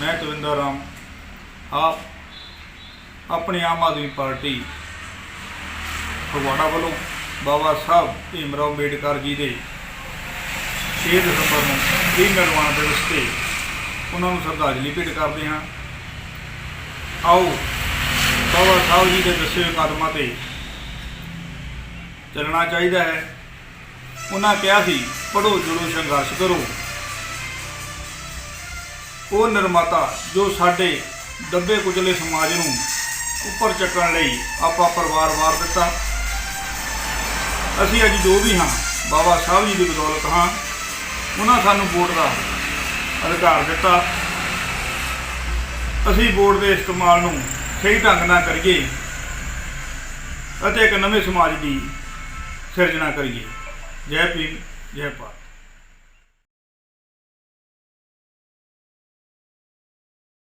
ਮੈਂ ਤਵਿੰਦਰ ਰਾਮ, ਆਪ ਆਪਣੀ ਆਮ ਆਦਮੀ ਪਾਰਟੀ ਫਗਵਾੜਾ ਵੱਲੋਂ ਬਾਬਾ ਸਾਹਿਬ ਭੀਮਰਾਓ ਅੰਬੇਡਕਰ ਜੀ ਦੇ 6 ਦਸੰਬਰ ਨੂੰ ਇਹ ਨਿਰਵਾਣ ਦਿਵਸ ਤੇ ਉਹਨਾਂ ਨੂੰ ਸ਼ਰਧਾਂਜਲੀ ਭੇਟ ਕਰਦੇ ਹਾਂ। ਆਓ, ਬਾਬਾ ਸਾਹਿਬ ਜੀ ਦੇ ਦੱਸੇ ਹੋਏ ਕਦਮਾਂ ਤੇ ਚੱਲਣਾ ਚਾਹੀਦਾ ਹੈ। ਉਹਨਾਂ ਕਿਹਾ ਸੀ ਪੜੋ ਜੁੜੋ, ਸੰਘਰਸ਼ ਕਰੋ। ਉਹ ਨਿਰਮਾਤਾ ਜੋ ਸਾਡੇ ਦੱਬੇ ਕੁਚਲੇ ਸਮਾਜ ਨੂੰ ਉੱਪਰ ਚੱਕਣ ਲਈ ਆਪਾ ਪਰਿਵਾਰ ਵਾਰ ਦਿੱਤਾ। ਅਸੀਂ ਅੱਜ ਜੋ ਵੀ ਹਾਂ, ਬਾਬਾ ਸਾਹਿਬ ਜੀ ਦੀ ਬਦੌਲਤ ਹਾਂ, ਉਹਨਾਂ ਸਾਨੂੰ ਵੋਟ ਦਾ ਅਧਿਕਾਰ ਦਿੱਤਾ। ਅਸੀਂ ਵੋਟ ਦੇ ਇਸਤੇਮਾਲ ਨੂੰ ਸਹੀ ਢੰਗ ਨਾਲ ਕਰੀਏ ਅਤੇ ਇੱਕ ਨਵੇਂ ਸਮਾਜ ਦੀ ਸਿਰਜਣਾ ਕਰੀਏ। ਜੈ ਭੀਮ, ਜੈ ਭਾਰਤ।